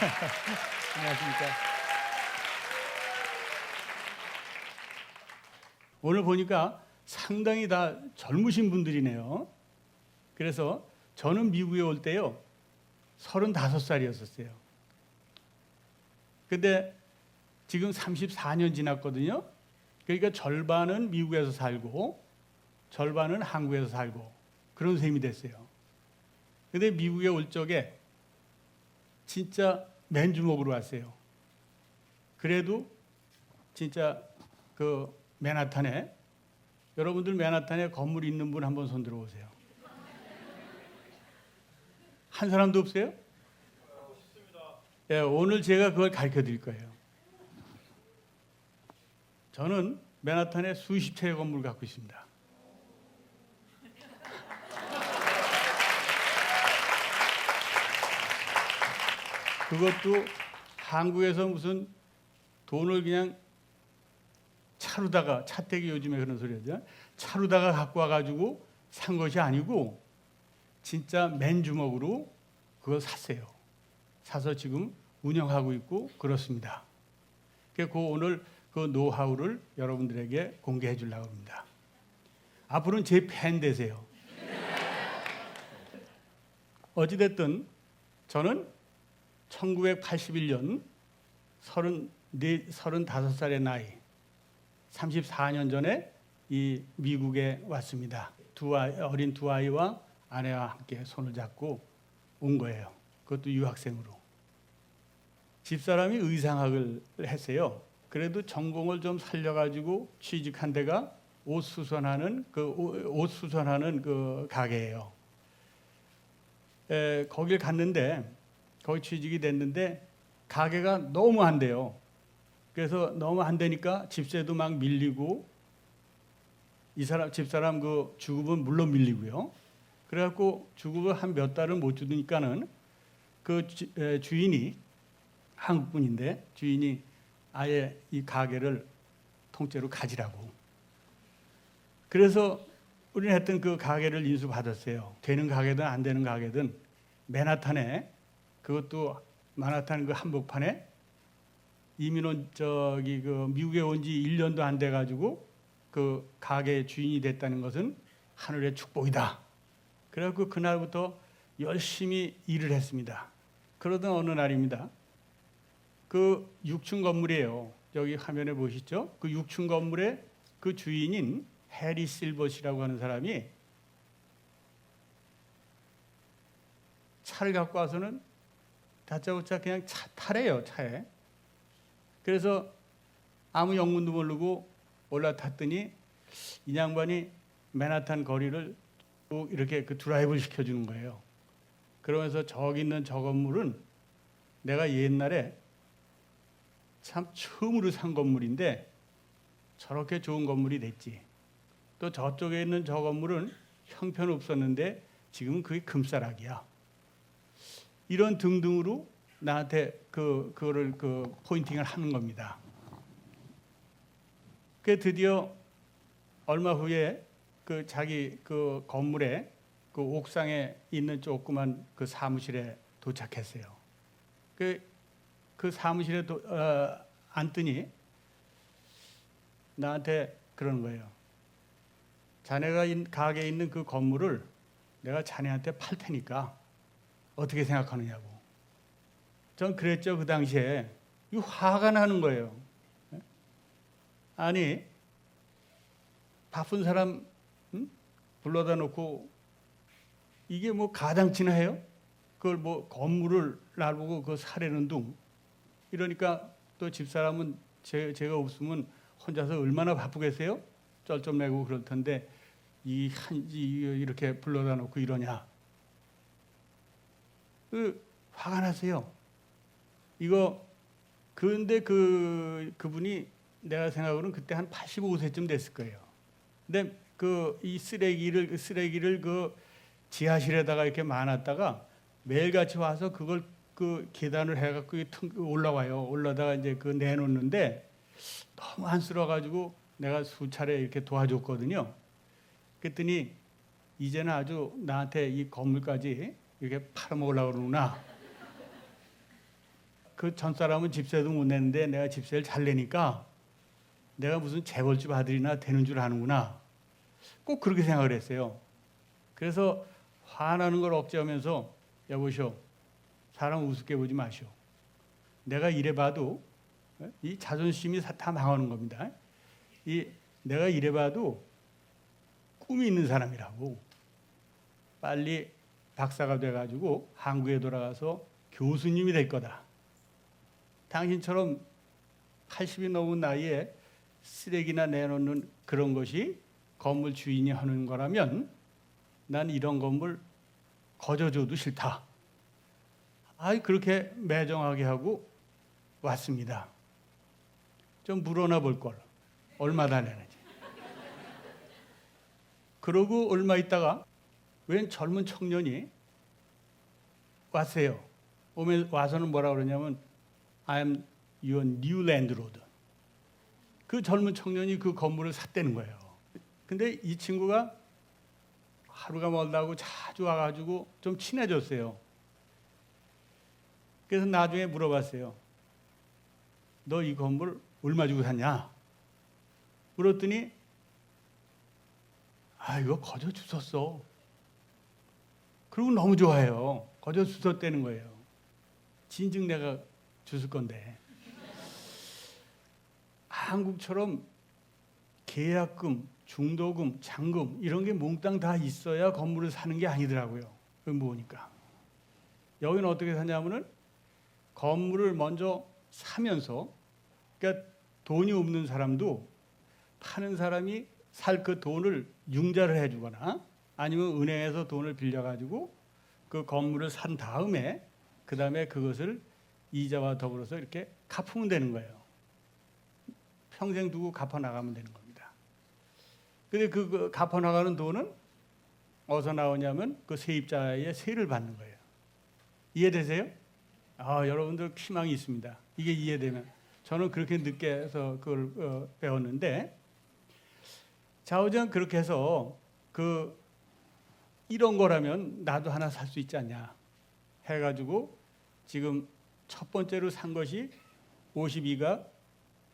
안녕하십니까. 오늘 보니까 상당히 다 젊으신 분들이네요. 그래서 저는 미국에 올 때요, 35살이었었어요. 근데 지금 34년 지났거든요. 그러니까 절반은 미국에서 살고, 절반은 한국에서 살고, 그런 셈이 됐어요. 근데 미국에 올 적에 진짜 맨주먹으로 왔어요. 그래도 진짜 그 맨하탄에 여러분들 맨하탄에 건물 있는 분 한번 손 들어보세요. 한 사람도 없어요? 예, 오늘 제가 그걸 가르쳐 드릴 거예요. 저는 맨하탄에 수십 채의 건물 갖고 있습니다. 그것도 한국에서 무슨 돈을 그냥 차루다가 차떼기 요즘에 그런 소리 하죠. 차루다가 갖고 와가지고 산 것이 아니고 진짜 맨 주먹으로 그걸 샀어요. 사서 지금 운영하고 있고 그렇습니다. 그 오늘 그 노하우를 여러분들에게 공개해 주려고 합니다. 앞으로는 제 팬 되세요. 어찌됐든 저는 1981년 34, 35살의 나이 34년 전에 이 미국에 왔습니다. 두 아이, 어린 두 아이와 아내와 함께 손을 잡고 온 거예요. 그것도 유학생으로. 집사람이 의상학을 했어요. 그래도 전공을 좀 살려가지고 취직한 데가 옷 수선하는 그옷 수선하는 그 가게예요. 에, 거길 갔는데 거기 취직이 됐는데 가게가 너무 안 돼요. 그래서 너무 안 되니까 집세도 막 밀리고 이 사람 집사람 그 주급은 물론 밀리고요. 그래갖고 주급을 한 몇 달을 못 주니까는 그 주, 에, 주인이 한국 분인데 주인이 아예 이 가게를 통째로 가지라고. 그래서 우리는 했던 그 가게를 인수 받았어요. 되는 가게든 안 되는 가게든 맨하탄에 그것도 만하탄 그 한복판에 이민원 저기 그 미국에 온 지 1년도 안 돼 가지고 그 가게 주인이 됐다는 것은 하늘의 축복이다. 그래갖고 그날부터 열심히 일을 했습니다. 그러던 어느 날입니다. 그 6층 건물이에요. 여기 화면에 보시죠? 그 6층 건물의 그 주인인 해리 실버시라고 하는 사람이 차를 갖고 와서는 다짜고짜 그냥 차 타래요 차에. 그래서 아무 영문도 모르고 올라탔더니 이 양반이 맨하탄 거리를 쭉 이렇게 그 드라이브를 시켜주는 거예요. 그러면서 저기 있는 저 건물은 내가 옛날에 참 처음으로 산 건물인데 저렇게 좋은 건물이 됐지. 또 저쪽에 있는 저 건물은 형편없었는데 지금은 그게 금싸락이야. 이런 등등으로 나한테 그 그거를 그 포인팅을 하는 겁니다. 그 드디어 얼마 후에 그 자기 그 건물에 그 옥상에 있는 조그만 그 사무실에 도착했어요. 그, 그 사무실에 도, 어, 앉더니 나한테 그러는 거예요. 자네가 인, 가게에 있는 그 건물을 내가 자네한테 팔 테니까 어떻게 생각하느냐고. 전 그랬죠 그 당시에. 이 화가 나는 거예요. 아니 바쁜 사람 응? 불러다 놓고 이게 뭐 가당치나 해요? 그걸 뭐 건물을 나보고 그 사려는 둥 이러니까 또 집사람은 제, 제가 없으면 혼자서 얼마나 바쁘겠어요? 쩔쩔매고 그럴 텐데 이 한지 이렇게 불러다 놓고 이러냐? 그 화가 나세요. 이거 그런데 그 그분이 내가 생각으로는 그때 한 85세쯤 됐을 거예요. 근데 그 이 쓰레기를 쓰레기를 그 지하실에다가 이렇게 많았다가 매일같이 와서 그걸 그 계단을 해갖고 올라와요. 올라다가 이제 그 내놓는데 너무 안쓰러워가지고 내가 수차례 이렇게 도와줬거든요. 그랬더니 이제는 아주 나한테 이 건물까지 이렇게 팔아먹으려고 그러구나. 그 전 사람은 집세도 못 내는데 내가 집세를 잘 내니까 내가 무슨 재벌집 아들이나 되는 줄 아는구나. 꼭 그렇게 생각을 했어요. 그래서 화나는 걸 억제하면서 여보시오 사람 우습게 보지 마시오. 내가 이래봐도 예? 이 자존심이 다- 다 망하는 겁니다. 이 내가 이래봐도 꿈이 있는 사람이라고 빨리 박사가 돼가지고 한국에 돌아가서 교수님이 될 거다. 당신처럼 80이 넘은 나이에 쓰레기나 내놓는 그런 것이 건물 주인이 하는 거라면 난 이런 건물 거저줘도 싫다. 아이 그렇게 매정하게 하고 왔습니다. 좀 물어나 볼 걸. 얼마 달래는지. 그러고 얼마 있다가 웬 젊은 청년이 왔어요. 오면 와서는 뭐라 그러냐면 I'm your new landlord. 그 젊은 청년이 그 건물을 샀다는 거예요. 근데 이 친구가 하루가 멀다고 자주 와가지고 좀 친해졌어요. 그래서 나중에 물어봤어요. 너 이 건물 얼마 주고 샀냐? 물었더니 아 이거 거저 주웠어. 그리고 너무 좋아해요. 거저 주웠다는 거예요. 진즉 내가 주실 건데 한국처럼 계약금, 중도금, 잔금 이런 게 몽땅 다 있어야 건물을 사는 게 아니더라고요. 여기 보니까 여기는 어떻게 사냐면은 건물을 먼저 사면서 그러니까 돈이 없는 사람도 파는 사람이 살 그 돈을 융자를 해주거나 아니면 은행에서 돈을 빌려가지고 그 건물을 산 다음에 그 다음에 그것을 이자와 더불어서 이렇게 갚으면 되는 거예요. 평생 두고 갚아 나가면 되는 겁니다. 근데 그, 그 갚아 나가는 돈은 어디서 나오냐면 그 세입자의 세를 받는 거예요. 이해되세요? 아, 여러분들 희망이 있습니다. 이게 이해되면 저는 그렇게 늦게 해서 그걸 어, 배웠는데 자, 어전 그렇게 해서 그 이런 거라면 나도 하나 살 수 있지 않냐 해가지고 지금 첫 번째로 산 것이 52가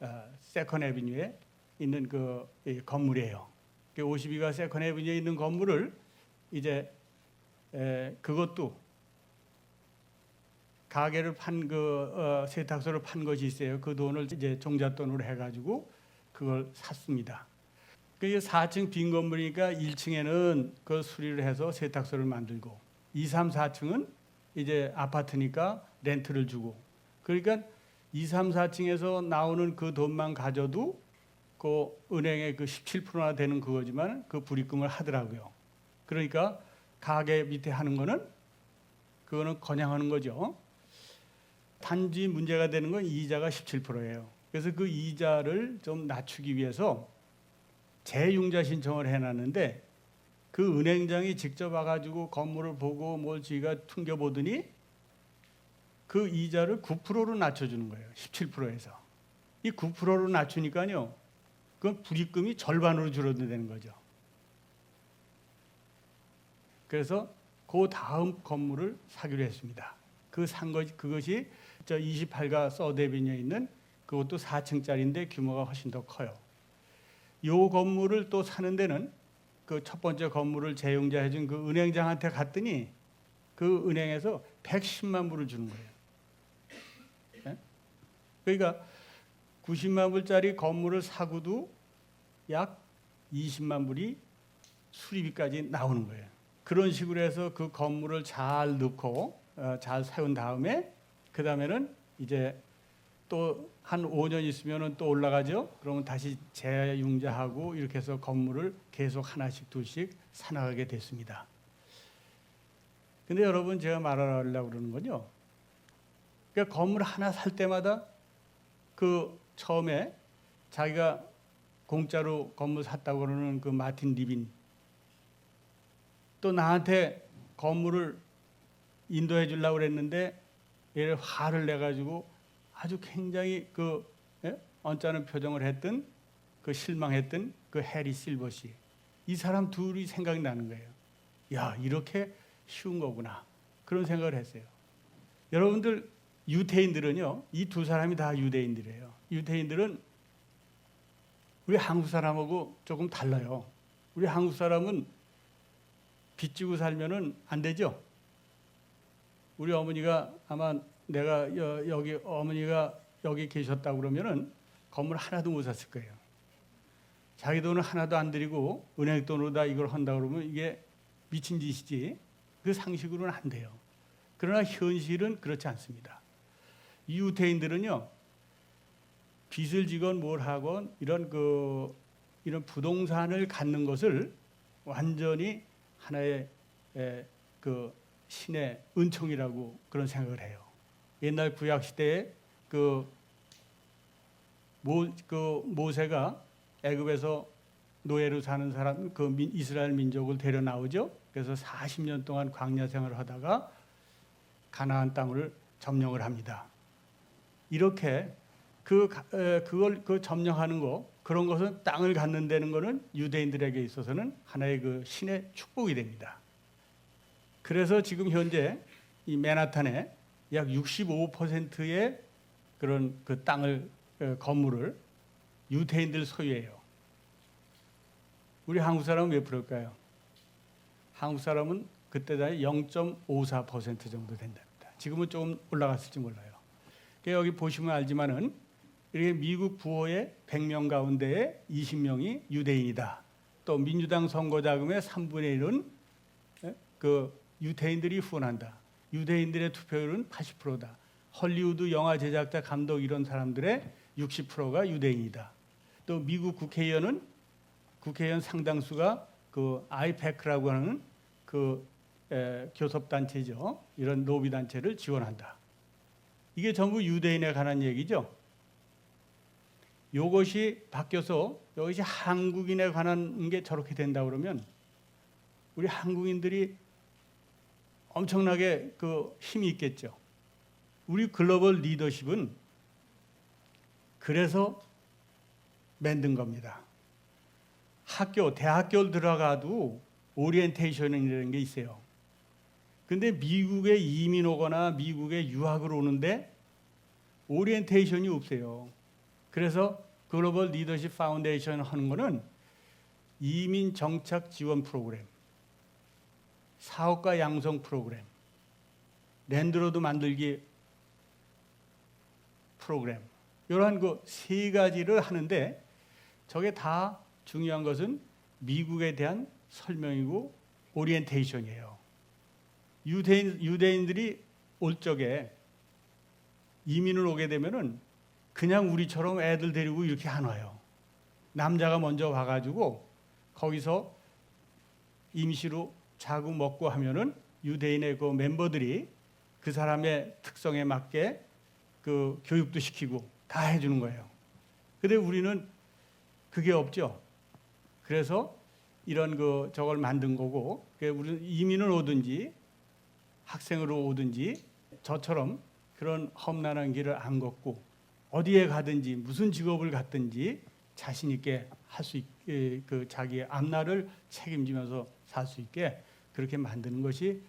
어, 세컨 에비뉴에 있는 그이 건물이에요. 그 52가 세컨 에비뉴에 있는 건물을 이제 에, 그것도 가게를 판그 어, 세탁소를 판 것이 있어요. 그 돈을 이제 종잣돈으로 해가지고 그걸 샀습니다. 그게 4층 빈 건물이니까 1층에는 그 수리를 해서 세탁소를 만들고 2, 3, 4층은 이제 아파트니까 렌트를 주고 그러니까 2, 3, 4층에서 나오는 그 돈만 가져도 그 은행의 그 17%나 되는 그거지만 그 불입금을 하더라고요. 그러니까 가게 밑에 하는 거는 그거는 거냥하는 거죠. 단지 문제가 되는 건 이자가 17%예요. 그래서 그 이자를 좀 낮추기 위해서 재융자 신청을 해놨는데 그 은행장이 직접 와가지고 건물을 보고 뭘 지가 퉁겨보더니 그 이자를 9%로 낮춰주는 거예요. 17%에서. 이 9%로 낮추니까요. 그 불입금이 절반으로 줄어드는 거죠. 그래서 그 다음 건물을 사기로 했습니다. 그 산 것이 그것이 저 28가 서데비니에 있는 그것도 4층짜리인데 규모가 훨씬 더 커요. 요 건물을 또 사는 데는 그 첫 번째 건물을 재용자 해 준 그 은행장한테 갔더니 그 은행에서 110만 불을 주는 거예요. 예? 그러니까 90만 불짜리 건물을 사고도 약 20만 불이 수리비까지 나오는 거예요. 그런 식으로 해서 그 건물을 잘 넣고 어, 잘 세운 다음에 그 다음에는 이제 또 한 5년 있으면은 또 올라가죠. 그러면 다시 재융자하고 이렇게 해서 건물을 계속 하나씩 둘씩 사나가게 됐습니다. 근데 여러분 제가 말하려고 그러는 건요. 그러니까 건물 하나 살 때마다 그 처음에 자기가 공짜로 건물 샀다고 그러는 그 마틴 리빈 또 나한테 건물을 인도해 주려고 그랬는데 얘를 화를 내 가지고 아주 굉장히 그 예? 언짢은 표정을 했던 그 실망했던 그 해리 실버시 이 사람 둘이 생각이 나는 거예요. 야 이렇게 쉬운 거구나 그런 생각을 했어요. 여러분들 유태인들은요, 이 두 사람이 다 유대인들이에요. 유태인들은 우리 한국 사람하고 조금 달라요. 우리 한국 사람은 빚지고 살면은 안 되죠. 우리 어머니가 아마 내가 여, 여기 어머니가 여기 계셨다 그러면은 건물 하나도 못 샀을 거예요. 자기 돈을 하나도 안 들이고 은행 돈으로 다 이걸 한다 그러면 이게 미친 짓이지. 그 상식으로는 안 돼요. 그러나 현실은 그렇지 않습니다. 이 유태인들은요 빚을 지건 뭘 하건 이런 그 이런 부동산을 갖는 것을 완전히 하나의 에, 그 신의 은총이라고 그런 생각을 해요. 옛날 구약 시대에 그, 모, 그 모세가 애굽에서 노예로 사는 사람 그 민- 이스라엘 민족을 데려 나오죠. 그래서 40년 동안 광야 생활을 하다가 가나안 땅을 점령을 합니다. 이렇게 그 그걸 그 점령하는 거 그런 것은 땅을 갖는다는 것은 유대인들에게 있어서는 하나의 그 신의 축복이 됩니다. 그래서 지금 현재 이 맨하탄에 약 65%의 그런 그 땅을 어, 건물을 유태인들 소유해요. 우리 한국 사람은 몇 프로일까요? 한국 사람은 그때 다0.54% 정도 된답니다. 지금은 조금 올라갔을지 몰라요. 그 여기 보시면 알지만은 이렇게 미국 부호의 100명 가운데 20명이 유대인이다. 또 민주당 선거 자금의 3분의 1은 예? 그 유태인들이 후원한다. 유대인들의 투표율은 80%다. 헐리우드 영화 제작자, 감독 이런 사람들의 60%가 유대인이다. 또 미국 국회의원은 국회의원 상당수가 그 아이패크라고 하는 그 에, 교섭 단체죠. 이런 로비 단체를 지원한다. 이게 전부 유대인에 관한 얘기죠. 요것이 바뀌어서 이것이 한국인에 관한 게 저렇게 된다 그러면 우리 한국인들이 엄청나게 그 힘이 있겠죠. 우리 글로벌 리더십은 그래서 만든 겁니다. 학교, 대학교 들어가도 오리엔테이션이라는 게 있어요. 근데 미국에 이민 오거나 미국에 유학을 오는데 오리엔테이션이 없어요. 그래서 글로벌 리더십 파운데이션 하는 거는 이민 정착 지원 프로그램, 사업가 양성 프로그램, 랜드로드 만들기 프로그램 이러한 그 세 가지를 하는데 저게 다 중요한 것은 미국에 대한 설명이고 오리엔테이션이에요. 유대인 유대인들이 올 적에 이민을 오게 되면은 그냥 우리처럼 애들 데리고 이렇게 안 와요. 남자가 먼저 와가지고 거기서 임시로 자고 먹고 하면은 유대인의 그 멤버들이 그 사람의 특성에 맞게 그 교육도 시키고 다 해주는 거예요. 근데 우리는 그게 없죠. 그래서 이런 그 저걸 만든 거고, 우리는 이민을 오든지 학생으로 오든지 저처럼 그런 험난한 길을 안 걷고 어디에 가든지 무슨 직업을 갖든지 자신 있게 할 수 있게 그 자기의 앞날을 책임지면서 살 수 있게 그렇게 만드는 것이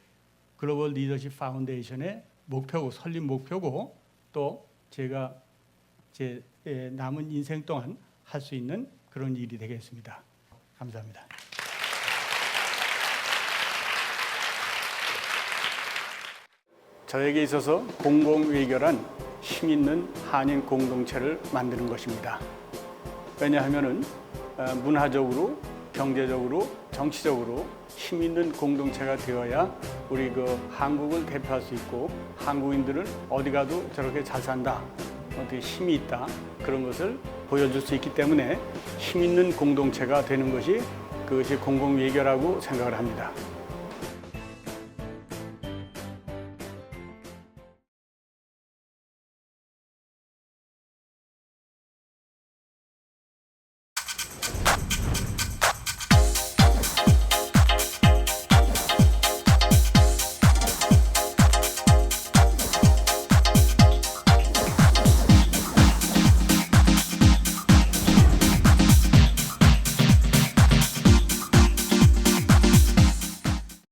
글로벌 리더십 파운데이션의 목표고 설립 목표고 또 제가 제 예, 남은 인생 동안 할 수 있는 그런 일이 되겠습니다. 감사합니다. 저에게 있어서 공공외교란 힘 있는 한인 공동체를 만드는 것입니다. 왜냐하면은 어, 문화적으로, 경제적으로, 정치적으로 힘 있는 공동체가 되어야 우리 그 한국을 대표할 수 있고 한국인들은 어디 가도 저렇게 잘 산다, 어떻게 힘이 있다 그런 것을 보여줄 수 있기 때문에 힘 있는 공동체가 되는 것이 그것이 공공외교라고 생각을 합니다.